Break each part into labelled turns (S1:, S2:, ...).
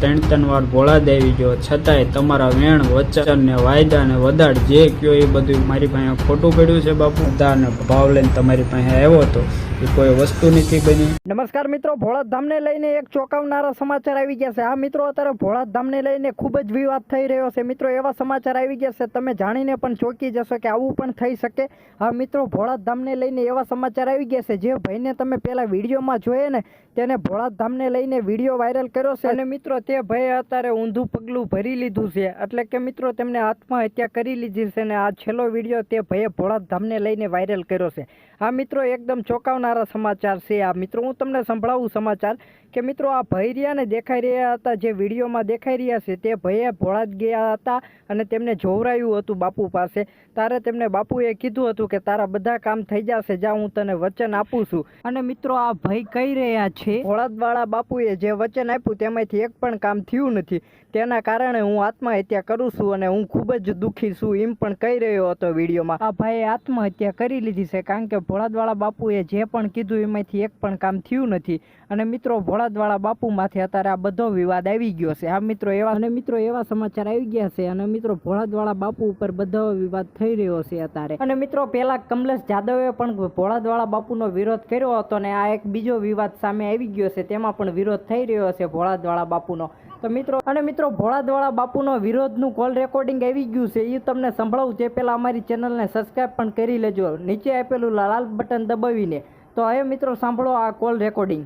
S1: ત્રણ ત્રણ વાર ભોળા દેવી જો, છતાંય તમારા વેણ, વચન ને વાયદા ને વધાર જે કયો એ બધું મારી પાસે ખોટું પડ્યું છે બાપુ. દાને ભાવ લઈને તમારી પાસે આવ્યો હતો કોઈ વસ્તુ નથી
S2: નમસ્કાર મિત્રો ભોળાધામને લઈને એક ચોંકાવનારા સમાચાર આવી ગયા છે. આ મિત્રો, અત્યારે ભોળાધામને લઈને ખૂબ જ વિવાદ થઈ રહ્યો છે. મિત્રો, એવા સમાચાર આવી ગયા છે, તમે જાણીને પણ ચોંકી જશો કે આવું પણ થઈ શકે. હા મિત્રો ભોળાધામને લઈને એવા સમાચાર આવી ગયા છે, જે ભાઈને તમે પહેલાં વિડીયોમાં જોયે ને, તેને ભોળાધામને લઈને વીડિયો વાયરલ કર્યો છે. અને મિત્રો, તે ભાઈ અત્યારે ઊંધું પગલું ભરી લીધું છે. એટલે કે મિત્રો, તેમને આત્મહત્યા કરી લીધી છે અને આ છેલ્લો વીડિયો તે ભાઈએ ભોળાધામને લઈને વાયરલ કર્યો છે. આ મિત્રો, એકદમ ચોંકાવનારા સમાચાર છે આ. મિત્રો હું તમને સંભળાવું સમાચાર કે મિત્રો આ ભાઈ રહ્યા ને દેખાઈ રહ્યા હતા જે વિડીયોમાં દેખાઈ રહ્યા છે તે ભાઈએ ભોળાત ગયા હતા અને તેમને જોવરાયું હતું બાપુ પાસે. તારે તેમને બાપુએ કીધું હતું કે તારા બધા કામ થઈ જશે જા હું તને વચન આપું છું. અને મિત્રો આ ભાઈ કહી રહ્યા છે? ભોળાતવાળા બાપુએ જે વચન આપ્યું તેમાંથી એક પણ કામ થયું નથી. તેના કારણે હું આત્મહત્યા કરું છું અને હું ખૂબ જ દુઃખી છું એમ પણ કહી રહ્યો હતો વિડીયોમાં. આ ભાઈએ આત્મહત્યા કરી લીધી છે કારણ કે ભોળાદવાળા બાપુએ જે પણ કીધું, એમાંથી એક પણ કામ થયું નથી. અને મિત્રો, ભોળાદવાળા બાપુમાંથી અત્યારે આ બધો વિવાદ આવી ગયો છે. આ મિત્રો, એવા અને મિત્રો, એવા સમાચાર આવી ગયા છે. અને મિત્રો, ભોળાદવાળા બાપુ ઉપર બધો વિવાદ થઈ રહ્યો છે અત્યારે. અને મિત્રો પહેલાં કમલેશ જાદવે પણ ભોળાદવાળા બાપુનો વિરોધ કર્યો હતો અને આ એક બીજો વિવાદ સામે આવી ગયો છે. તેમાં પણ વિરોધ થઈ રહ્યો છે ભોળાદવાળા બાપુનો. તો મિત્રો, અને મિત્રો, ભોળાદવાળા બાપુનો વિરોધનું કોલ રેકોર્ડિંગ આવી ગયું છે. એ તમને સંભળાવું, તે પહેલાં અમારી ચેનલને સબસ્ક્રાઈબ પણ કરી લેજો. નીચે આપેલું લાલ બટન દબાવીને. તો હવે મિત્રો સાંભળો આ કોલ રેકોર્ડિંગ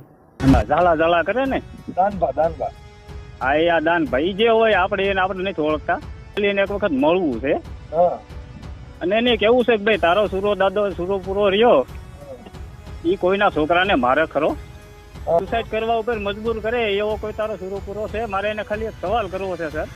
S3: ઝાલા ઝાલા કરે ને?
S4: દાનભા દાનભા.
S3: હા એ આ દાન ભાઈ જે હોય આપણે એને આપણે નથી ઓળખતા. એને એક વખત મળવું છે. અને એને કેવું છે કે ભાઈ તારો સુરો દાદો સુરો પૂરો રહ્યો. ઈ કોઈના છોકરાને મારે ખરો. સુસાઇડ કરવા ઉપર મજબૂર કરે એવો કોઈ તારો સુરો પૂરો છે? મારે એને ખાલી એક સવાલ કરવો છે સર.